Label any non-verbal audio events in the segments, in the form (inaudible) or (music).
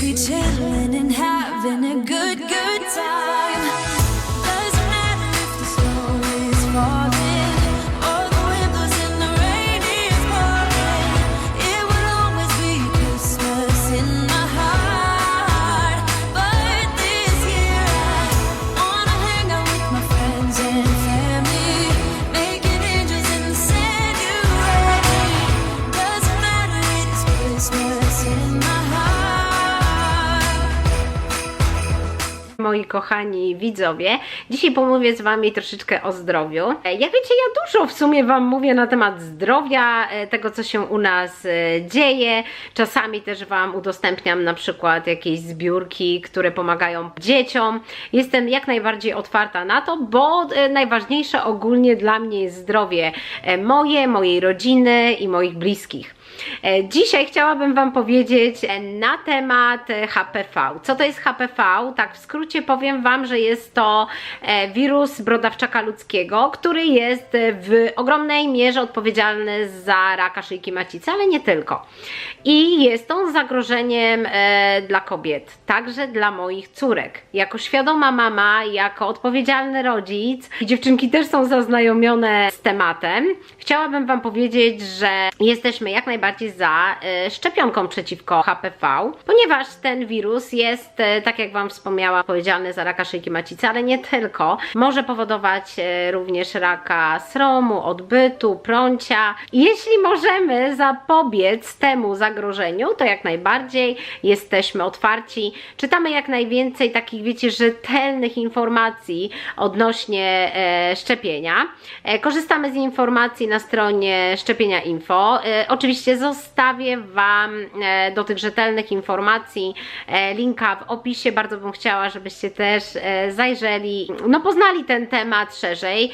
be chilling and having a good, good time. Moi kochani widzowie, dzisiaj pomówię z Wami troszeczkę o zdrowiu. E, Jak wiecie, ja dużo w sumie Wam mówię na temat zdrowia, e, tego co się u nas e, dzieje. Czasami też Wam udostępniam na przykład jakieś zbiórki, które pomagają dzieciom. Jestem jak najbardziej otwarta na to, bo najważniejsze ogólnie dla mnie jest zdrowie moje, mojej rodziny i moich bliskich. E, Dzisiaj chciałabym Wam powiedzieć e, na temat e, HPV. Co to jest HPV? Tak, w skrócie powiem Wam, że jest to wirus brodawczaka ludzkiego, który jest w ogromnej mierze odpowiedzialny za raka szyjki macicy, ale nie tylko. I jest on zagrożeniem dla kobiet, także dla moich córek. Jako świadoma mama, jako odpowiedzialny rodzic, dziewczynki też są zaznajomione z tematem, chciałabym Wam powiedzieć, że jesteśmy jak najbardziej za e, szczepionką przeciwko HPV, ponieważ ten wirus jest, e, tak jak Wam wspomniałam, odpowiedzialny za raka szyjki macicy, ale nie tylko. Może powodować e, również raka sromu, odbytu, prącia. Jeśli możemy zapobiec temu zagrożeniu, to jak najbardziej jesteśmy otwarci. Czytamy jak najwięcej takich, wiecie, rzetelnych informacji odnośnie e, szczepienia. E, korzystamy z informacji na stronie szczepienia info. E, oczywiście zostawię Wam e, do tych rzetelnych informacji e, linka w opisie. Bardzo bym chciała, żebyście też e, zajrzeli, no poznali ten temat szerzej.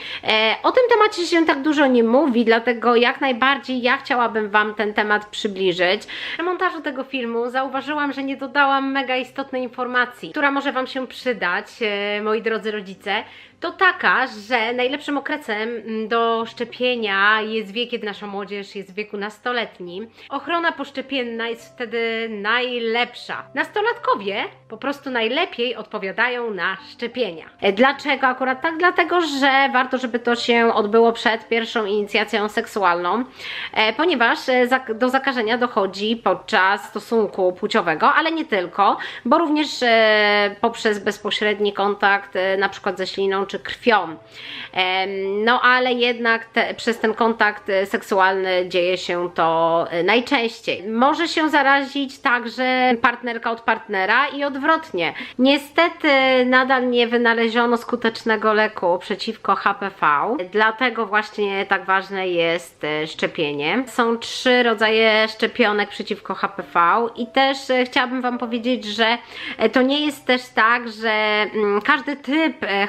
O tym temacie się tak dużo nie mówi, dlatego jak najbardziej ja chciałabym Wam ten temat przybliżyć. W montażu tego filmu zauważyłam, że nie dodałam mega istotnej informacji, która może Wam się przydać, moi drodzy rodzice to taka, że najlepszym okresem mm, do szczepienia jest wiek, kiedy nasza młodzież jest w wieku nastoletnim. Ochrona poszczepienna jest wtedy najlepsza. Nastolatkowie po prostu najlepiej odpowiadają na szczepienia. E, Dlaczego akurat tak? Dlatego, że warto, żeby to się odbyło przed pierwszą inicjacją seksualną, e, ponieważ e, do zakażenia dochodzi podczas stosunku płciowego, ale nie tylko, bo również poprzez bezpośredni kontakt, na przykład ze śliną czy krwią. No ale jednak te, przez ten kontakt e, seksualny dzieje się to e, najczęściej. Może się zarazić także partnerka od partnera i odwrotnie. Niestety nadal nie wynaleziono skutecznego leku przeciwko HPV, dlatego właśnie tak ważne jest e, szczepienie. Są trzy rodzaje szczepionek przeciwko HPV i też chciałabym Wam powiedzieć, że to nie jest też tak, że mm, każdy typ e,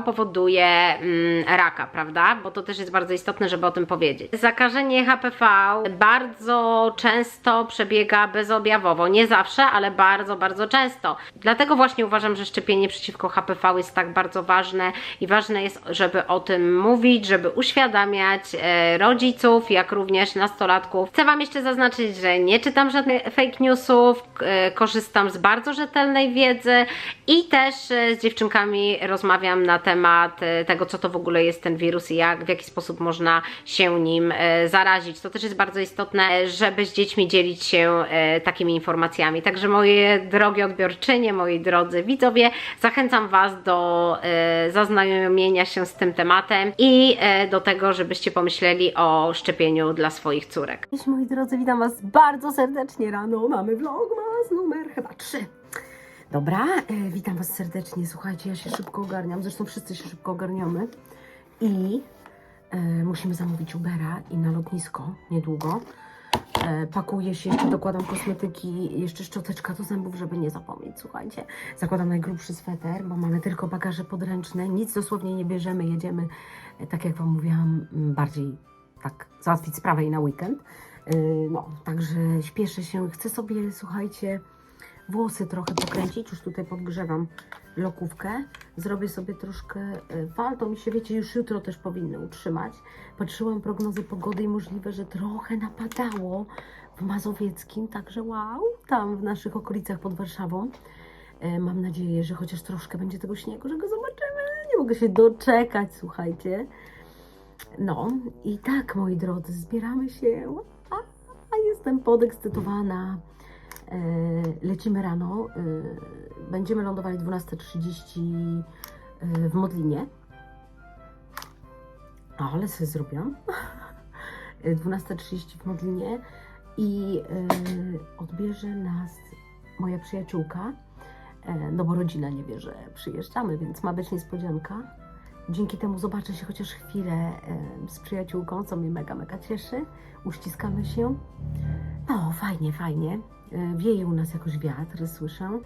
Powoduje mm, raka, prawda? Bo to też jest bardzo istotne, żeby o tym powiedzieć. Zakażenie HPV bardzo często przebiega bezobjawowo. Nie zawsze, ale bardzo, bardzo często. Dlatego właśnie uważam, że szczepienie przeciwko HPV jest tak bardzo ważne i ważne jest, żeby o tym mówić, żeby uświadamiać e, rodziców, jak również nastolatków. Chcę Wam jeszcze zaznaczyć, że nie czytam żadnych fake newsów, e, korzystam z bardzo rzetelnej wiedzy i też e, z dziewczynkami rozmawiam na temat e, tego, co to w ogóle jest ten wirus i jak, w jaki sposób można się nim e, zarazić. To też jest bardzo istotne, e, żeby z dziećmi dzielić się takimi informacjami. Także moje drogie odbiorczynie, moi drodzy widzowie, zachęcam Was do zaznajomienia się z tym tematem i do tego, żebyście pomyśleli o szczepieniu dla swoich córek. Cześć moi drodzy, witam Was bardzo serdecznie rano. Mamy vlogmas numer chyba 3. Dobra, e, witam Was serdecznie. Słuchajcie, ja się szybko ogarniam, zresztą wszyscy się szybko ogarniamy. I e, musimy zamówić Ubera i na lotnisko niedługo. E, pakuję się, jeszcze dokładam kosmetyki, jeszcze szczoteczka do zębów, żeby nie zapomnieć, słuchajcie. Zakładam najgrubszy sweter, bo mamy tylko bagaże podręczne, nic dosłownie nie bierzemy, jedziemy, e, tak jak Wam mówiłam, bardziej tak załatwić sprawę i na weekend. Yy, No, także śpieszę się, chcę sobie, słuchajcie, włosy trochę pokręcić. Już tutaj podgrzewam lokówkę. Zrobię sobie troszkę e, fal. To mi się, wiecie, już jutro też powinny utrzymać. Patrzyłam prognozy pogody i możliwe, że trochę napadało w Mazowieckim. Także wow, tam w naszych okolicach pod Warszawą. E, Mam nadzieję, że chociaż troszkę będzie tego śniegu, że go zobaczymy. Nie mogę się doczekać, słuchajcie. No i tak, moi drodzy, zbieramy się. A, a jestem podekscytowana. E, lecimy rano. E, będziemy lądowali 12.30 e, w Modlinie. Ale sobie zrobiłam. E, 12.30 w Modlinie i odbierze nas moja przyjaciółka. No bo rodzina nie wie, że przyjeżdżamy, więc ma być niespodzianka. Dzięki temu zobaczę się chociaż chwilę z przyjaciółką, co mnie mega, mega cieszy. Uściskamy się. No, fajnie, fajnie. E, Wieje u nas jakoś wiatr, słyszę.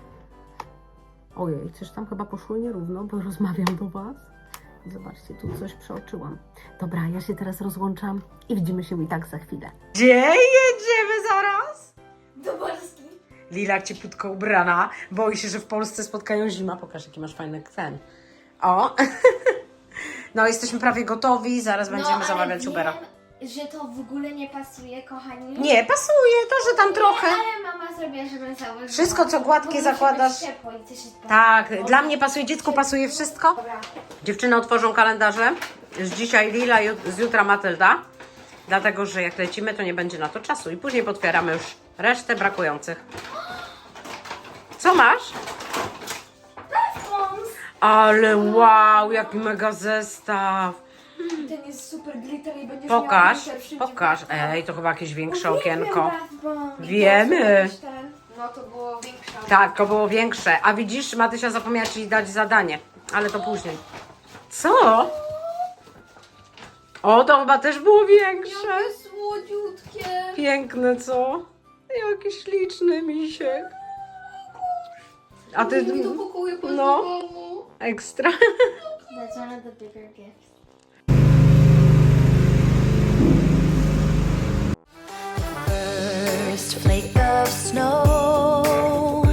Ojej, coś tam chyba poszło nierówno, bo (laughs) rozmawiam do Was. Zobaczcie, tu coś przeoczyłam. Dobra, ja się teraz rozłączam i widzimy się i tak za chwilę. Gdzie jedziemy zaraz? Do Polski. Lila cieplutko ubrana. Boi się, że w Polsce spotkają zima. Pokaż, jaki masz fajny kwen. O! (laughs) No, jesteśmy prawie gotowi. Zaraz będziemy No, zamawiać wiem, Ubera. Że to w ogóle nie pasuje, kochani. Nie, pasuje. To, że tam trochę. Ale mama zrobiła, żebym założyła. Wszystko, co gładkie, Bo musi zakładasz. być ciepło i coś jest Tak, dla mnie pasuje. Dziecku pasuje wszystko. Dobra. Dziewczyny otworzą kalendarze. Z dzisiaj Lila, jut- z jutra Matylda. Dlatego, że jak lecimy, to nie będzie na to czasu. I później potwieramy już resztę brakujących. Co masz? Ale wow, jaki mega zestaw. Ten jest super glitter i będziesz Pokaż, miała glitter pokaż. Ej, to chyba jakieś większe okienko. Wiemy. No to było większe. Tak, to było większe. A widzisz, Matysia zapomniała Ci dać zadanie. Ale to później. Co? O, to chyba też było większe. Jakie słodziutkie. Piękne, co? Jaki śliczny misiek. A ty... Mi do pokoju po No. Ekstra. (laughs) That's one of the bigger gifts. Snow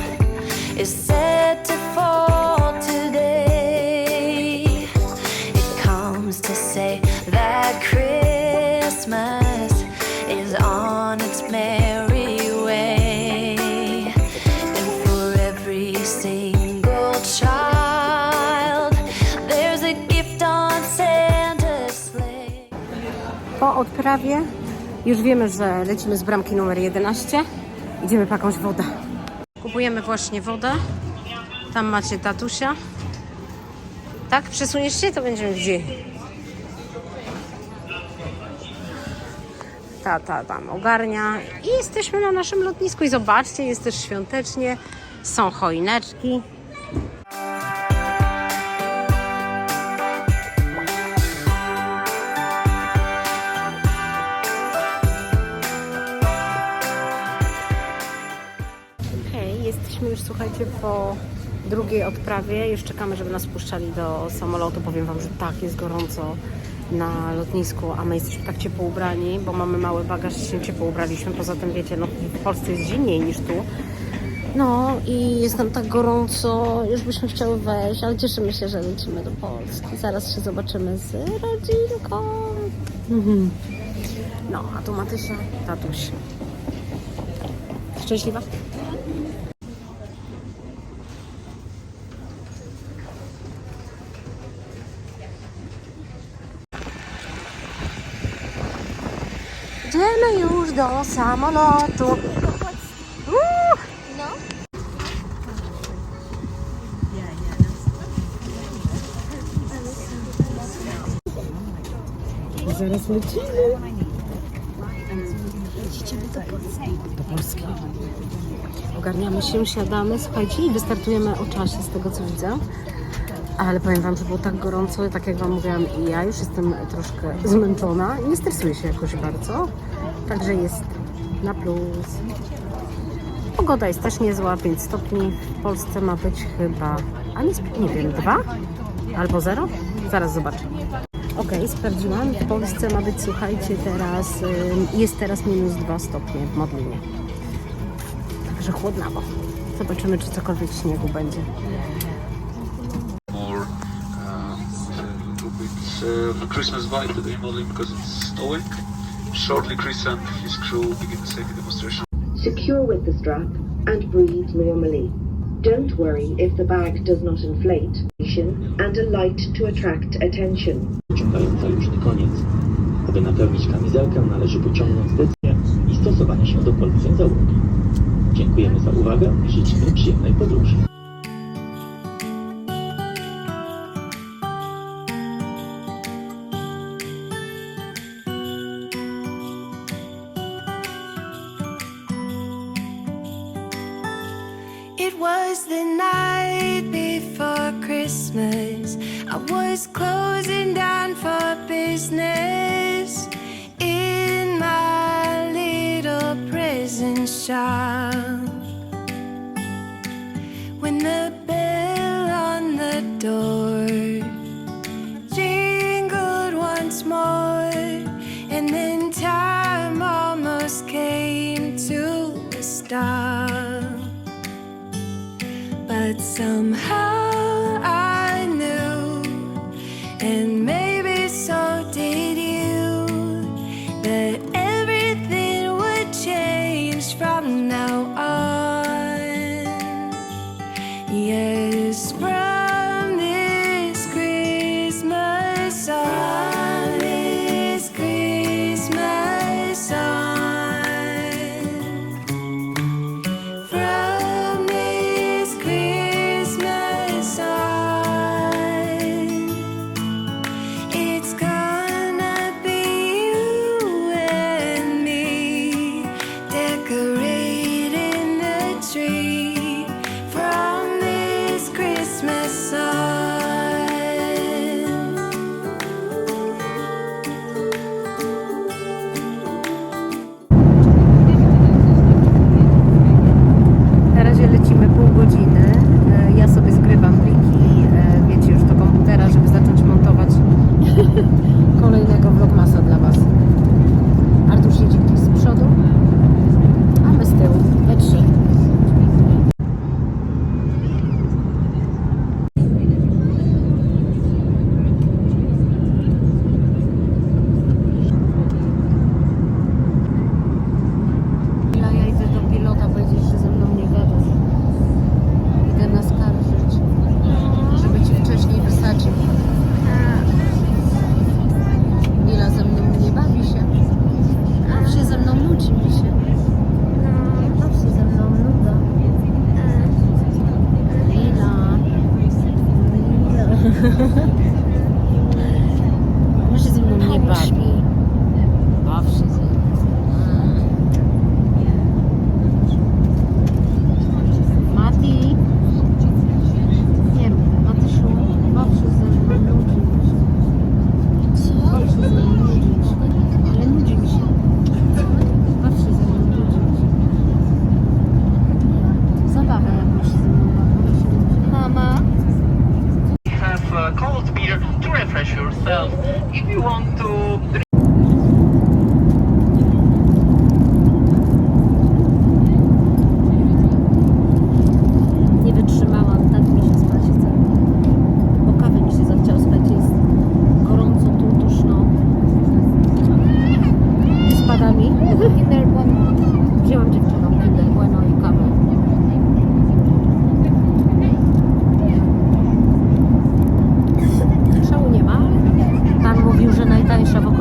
is set to fall today. It comes to say that Christmas is on its merry way. And for every single child, there's a gift on Santa's sleigh. Po odprawie już wiemy, że lecimy z bramki numer 11. Idziemy po jakąś wodę. Kupujemy właśnie wodę. Tam macie tatusia. Tak? Przesuniesz się, to będziemy widzieli. Tata tam ogarnia. I jesteśmy na naszym lotnisku. I zobaczcie, jest też świątecznie. Są choineczki. Słuchajcie, po drugiej odprawie. Już czekamy, żeby nas puszczali do samolotu. Powiem Wam, że tak jest gorąco na lotnisku, a my jesteśmy tak ciepło ubrani, bo mamy mały bagaż i się ciepło ubraliśmy. Poza tym, wiecie, no w Polsce jest zimniej niż tu. No i jest nam tak gorąco, już byśmy chciały wejść, ale cieszymy się, że lecimy do Polski. Zaraz się zobaczymy z rodzinką. Mhm. No, a tu Matysia, tatuś. Szczęśliwa? Idziemy już do samolotu. Zaraz lecimy. Do Polski. Ogarniamy się, siadamy, słuchajcie, i wystartujemy o czasie z tego co widzę. Ale powiem Wam, że było tak gorąco, tak jak Wam mówiłam i ja już jestem troszkę zmęczona. Nie stresuję się jakoś bardzo, Także jest na plus. Pogoda jest też niezła, 5 stopni. W Polsce ma być chyba, a nie, nie wiem, 2 albo 0? Zaraz zobaczę. Ok, sprawdziłam. W Polsce ma być, słuchajcie, teraz jest teraz minus 2 stopnie w Modlinie. Także chłodnawo. Zobaczymy, czy cokolwiek śniegu będzie. Uh, uh, Christmas vibe today modeling because it's stoic. Shortly, Chris and his crew begin the safety demonstration. Secure with the strap and breathe normally. Don't worry if the bag does not inflate, and a light to attract attention. Wyciągająca już koniec. Aby napełnić kamizelkę, należy wyciągnąć decyzję i stosowanie się do poleceń załogi. Dziękujemy za uwagę i życzymy przyjemnej podróży. finish.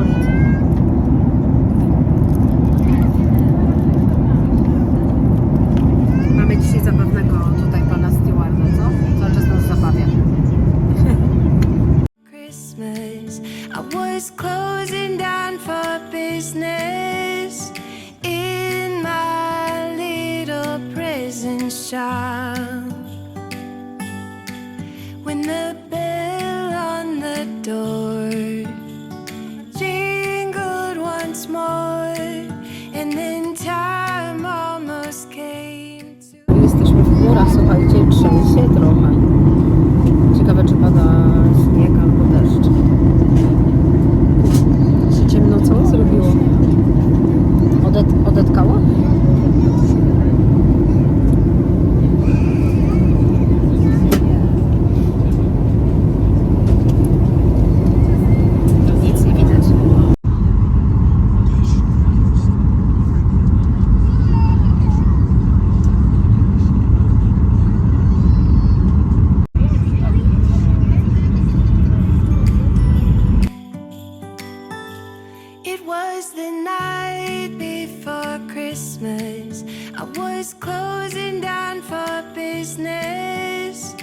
business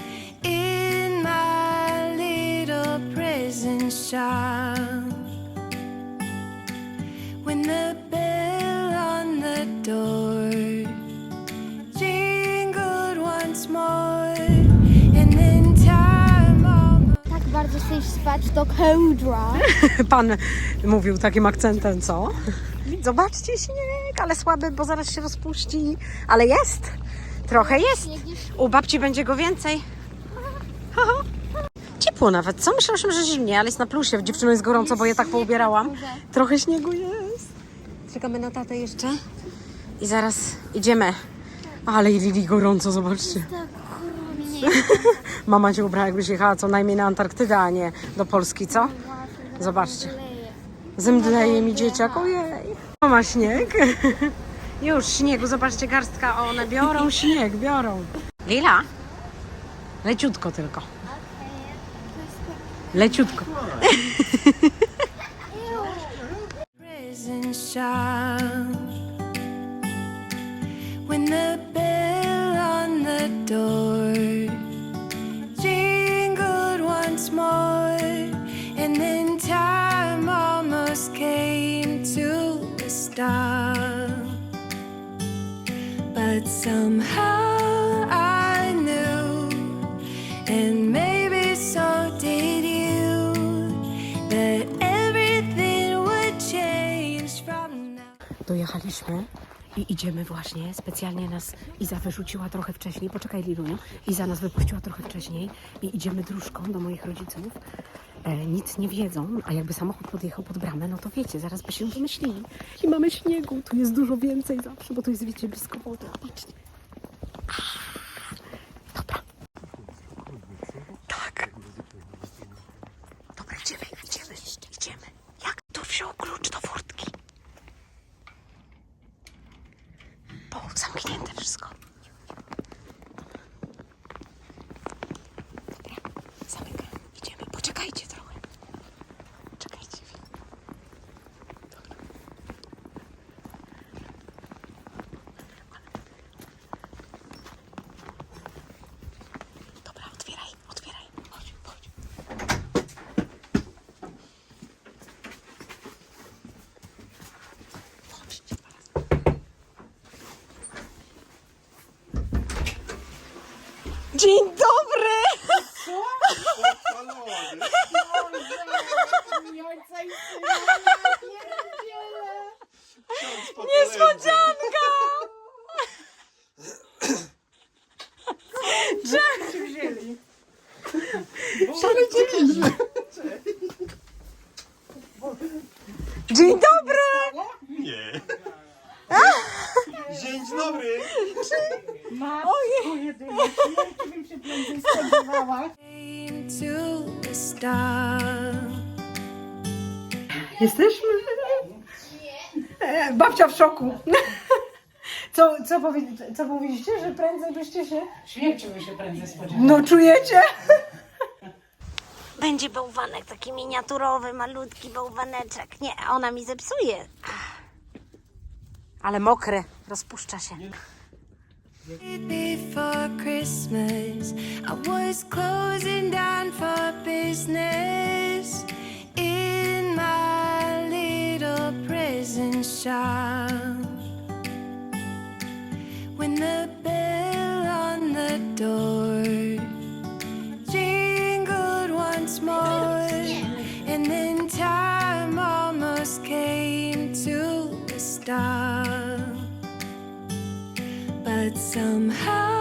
in my little prison shop. When the bell on the door jingled once more, and then time. Tak bardzo chcę spać do kołdra. (laughs) Pan mówił takim akcentem, co? Zobaczcie śnieg, ale słaby, bo zaraz się rozpuści. Ale jest! Trochę jest. U babci będzie go więcej. (laughs) Ciepło nawet, co? Myślałyśmy, że zimnie, ale jest na plusie. Dziewczyno jest gorąco, bo je tak poubierałam. Trochę śniegu jest. Czekamy na tatę jeszcze. I zaraz idziemy. Ale i Lili gorąco, zobaczcie. (laughs) Mama cię ubrała, jakbyś jechała co najmniej na Antarktydę, a nie do Polski, co? Zobaczcie. Zemdleje mi dzieciak, ojej. Mama śnieg. (laughs) Już śniegu, zobaczcie garstka, one biorą (laughs) śnieg, biorą. Lila? Leciutko tylko. Leciutko. prison child. When the bell on the door jingled once more, and then time almost came to a stop. But somehow I knew, and maybe so did you, that everything would change from now. Dojechaliśmy i idziemy właśnie. Specjalnie nas Iza wyrzuciła trochę wcześniej. Poczekaj, Liluniu. Iza nas wypuściła trochę wcześniej i idziemy dróżką do moich rodziców. E, nic nie wiedzą, a jakby samochód podjechał pod bramę, no to wiecie, zaraz by się wymyślili. I mamy śniegu, tu jest dużo więcej zawsze, bo tu jest, wiecie, blisko wody. Patrzcie. Dobra. Tak. Dobra, idziemy, idziemy, idziemy. Jak tu wziął klucz do furtki? Bo zamknięte wszystko. Dobra, zamykam. Idziemy. Poczekajcie trochę. Czekajcie. Dobra. Dobra, otwieraj, otwieraj. Chodź, chodź. Chodźcie. Dzień dobry! Niespodzianka! Dzień dobry! (laughs) Dzień dobry! Came to a stop. Jesteśmy? E, babcia w szoku. (laughs) Co, co, powie, co mówiliście, że prędzej byście się... Śmierciu się prędzej spodziewałem. No czujecie? Będzie bałwanek, taki miniaturowy, malutki bałwaneczek. Nie, ona mi zepsuje. Ale mokre, rozpuszcza się. Before Christmas, I was closing down for business in my little prison shop. When the bell on the door jingled once more, and then time almost came to a stop. But somehow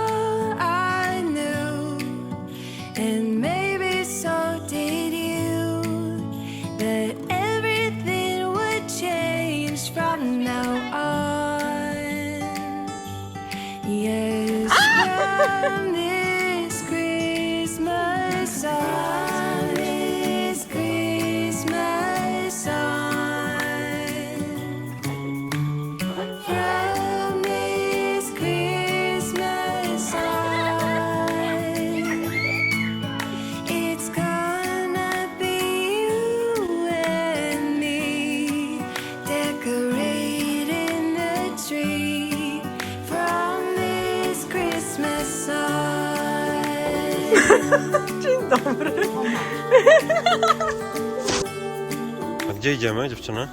(laughs) A gdzie idziemy, dziewczyny?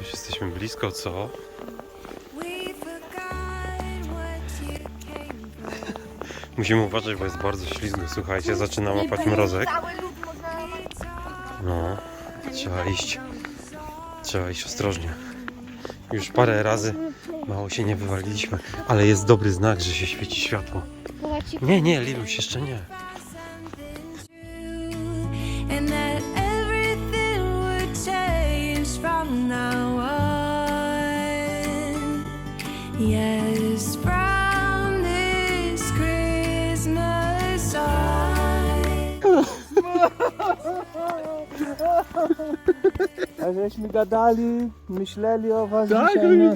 Już jesteśmy blisko, co? (laughs) Musimy uważać, bo jest bardzo ślizgo, słuchajcie, zaczyna łapać mrozek. No, trzeba iść, trzeba iść ostrożnie. Już parę razy mało się nie wywaliliśmy, ale jest dobry znak, że się świeci światło. Nie, nie, Liluś, jeszcze nie. Yes, from this Christmas on. (laughs) A żeśmy gadali, myśleli o was tak, dzisiaj. no.